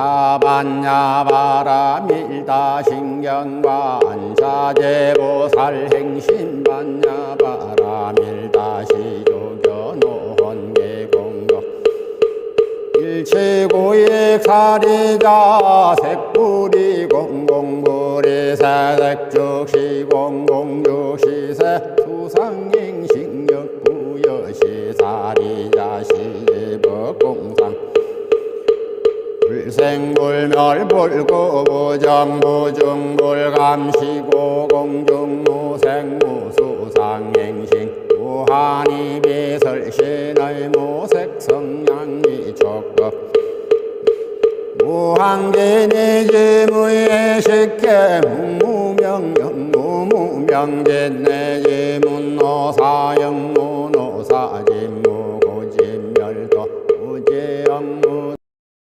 하반야 바라밀다 신경과 안사제보살 행신반야 바라밀다 시조견호헌계공덕. 일체고액 사리자 색불이 공공불이 새색즉시 공공즉시세 수상행식력 부여시 사리자 시 불생불멸불고보정부중불감시고 공중무생 무수상행신 무한이 비설신의 무색성량이 촉급 무한계내지무예식해 무무명령 무무명진 내지 문노사영 무노사진 무고진멸도 무지영